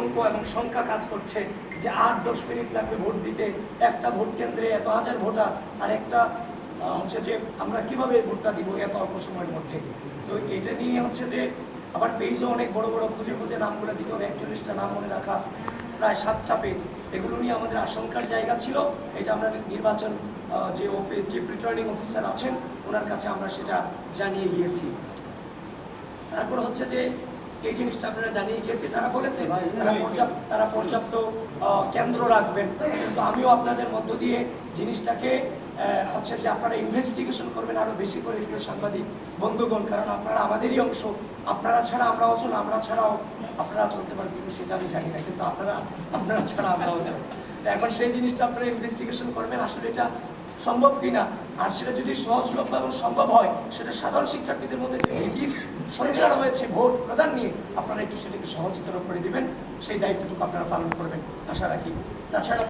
অঙ্ক এবং সংখ্যা কাজ করছে যে আট দশ মিনিট লাগবে ভোট দিতে। একটা ভোট কেন্দ্রে এত হাজার ভোটার আর একটা হচ্ছে যে আমরা কীভাবে ভোটটা দিব এত অল্প সময়ের মধ্যে? তো এটা নিয়ে হচ্ছে যে আবার পেজও অনেক বড় বড় খুঁজে খুঁজে নামগুলো দিতে হবে। একচল্লিশটা নাম মনে রাখা প্রায় সাতটা পেজ এগুলো নিয়ে আমাদের আশঙ্কার জায়গা ছিল। এটা আমরা নির্বাচন যে অফিস যে রিটার্নিং অফিসার আছেন, ওনার কাছে আমরা সেটা জানিয়ে গিয়েছি। তারপর হচ্ছে যে এই জিনিসটা আপনারা জানিয়ে গিয়েছে, তারা বলেছে, তারা পর্যাপ্ত তারা পর্যাপ্ত কেন্দ্র রাখবেন। কিন্তু আমিও আপনাদের মধ্য দিয়ে জিনিসটাকে হচ্ছে যে আপনারা ইনভেস্টিগেশন করবেন, আরও বেশি করে সাংবাদিক, বন্ধুগণ, কারণ আপনারা আমাদেরই অংশ। আপনারা ছাড়া আমরা অচল, আমরা ছাড়াও আপনারা চলতে পারবেন সেটা আমি জানি না, কিন্তু আপনারা আপনারা ছাড়া আমরা অচল। এখন সেই জিনিসটা আপনারা ইনভেস্টিগেশন করবেন, আসলে এটা সম্ভব কিনা? আর সেটা যদি সহজলভ্য এবং সম্ভব হয়, সেটা সাধারণ শিক্ষার্থীদের মধ্যে যে ভীতির সঞ্চার হয়েছে, ভোট প্রদান নিয়ে আপনারা একটু সেটাকে সহজতর করে দিবেন। সেই দায়িত্বটুকু আপনারা পালন করবেন। আশা রাখি। তাছাড়া